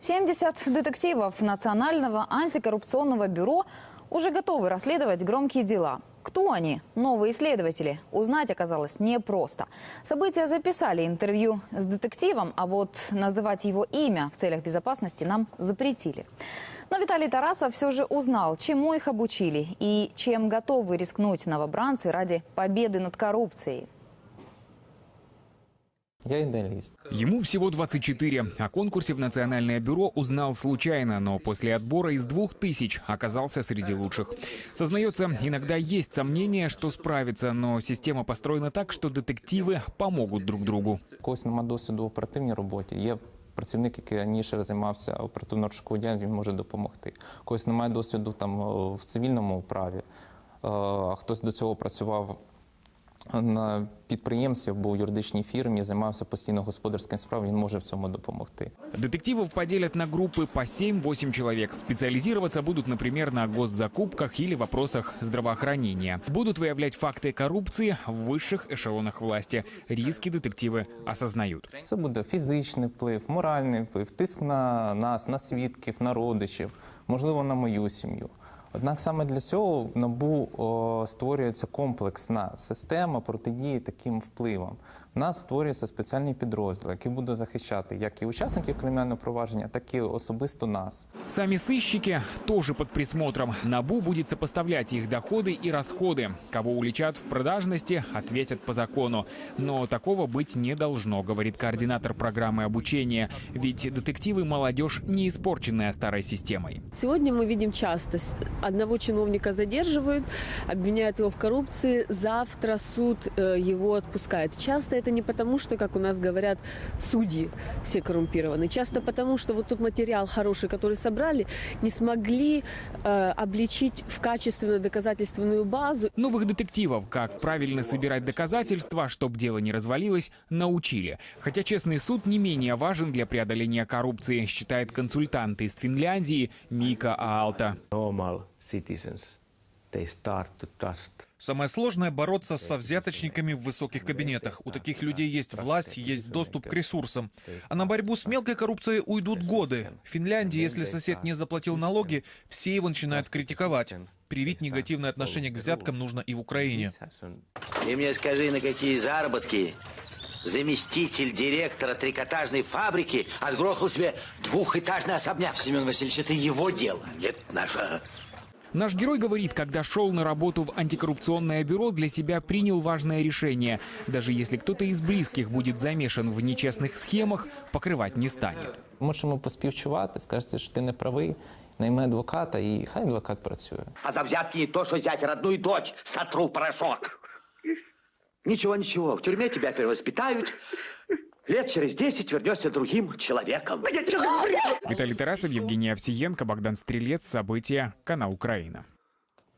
70 детективов Национального антикоррупционного бюро уже готовы расследовать громкие дела. Кто они? Новые следователи. Узнать оказалось непросто. События записали интервью с детективом, а вот называть его имя в целях безопасности нам запретили. Но Виталий Тарасов все же узнал, чему их обучили и чем готовы рискнуть новобранцы ради победы над коррупцией. Я идеалист. Ему всего 24. О конкурсе в Национальное бюро узнал случайно, но после отбора из двух тысяч оказался среди лучших. Сознается, иногда есть сомнения, что справится, но система построена так, что детективы помогут друг другу. У когось нема досвіду в оперативній роботі. Є працівник, який раніше займався оперативно-розшуковою діяльністю, він може допомогти. У когось немає досвіду там е, в цивільному праві, е, а хтось до цього працював на підприємстві або у юридичній фірмі, займався постійно господарським справами, він може в цьому допомогти. Детективов поделят на группы по 7-8 человек. Специализироваться будут, например, на госзакупках или вопросах здравоохранения. Будут выявлять факты коррупции в высших эшелонах власти. Риски детективы осознают. Це буде фізичний вплив, моральний вплив, тиск на нас, на свідків, на родичів, можливо, на мою сім'ю. Однак саме для цього в НАБУ о, створюється комплексна система протидії таким впливам. У нас створюється спеціальний підрозділ, який буде захищати як і учасників кримінального провадження, так і особисто нас. Сами сыщики тоже под присмотром. НАБУ будет сопоставлять их доходы и расходы. Кого уличат в продажности, ответят по закону. Но такого быть не должно, говорит координатор программы обучения. Ведь детективы – молодежь, не испорченная старой системой. Сегодня мы видим часто, с- одного чиновника задерживают, обвиняют его в коррупции, завтра суд э, его отпускает. Часто это не потому, что, как у нас говорят, судьи все коррумпированы. Часто потому, что вот тот материал хороший, который собрали, не смогли э, обличить в качественную доказательственную базу. Новых детективов, как правильно собирать доказательства, чтобы дело не развалилось, научили. Хотя честный суд не менее важен для преодоления коррупции, считает консультант из Финляндии Мика Аалта. normal citizens Самое сложное – бороться со взяточниками в высоких кабинетах. У таких людей есть власть, есть доступ к ресурсам. А на борьбу с мелкой коррупцией уйдут годы. В Финляндии, если сосед не заплатил налоги, все его начинают критиковать. Привить негативное отношение к взяткам нужно и в Украине. Ты мне скажи, на какие заработки заместитель директора трикотажной фабрики отгрохал себе двухэтажный особняк. Семен Васильевич, это его дело. Нет, наше. Наш герой говорит, когда шел на работу в антикоррупционное бюро, для себя принял важное решение. Даже если кто-то из близких будет замешан в нечестных схемах, покрывать не станет. Можемо поспівчувати, скажете, що ти не правий, найми адвоката, і хай адвокат працює. А за взятки не то, что взять родную дочь, сотру в порошок. Ничего, ничего, в тюрьме тебя перевоспитают. Лет через десять вернешься другим человеком. Виталий Тарасов, Евгений Овсиенко, Богдан Стрелец. События. Канал Украина.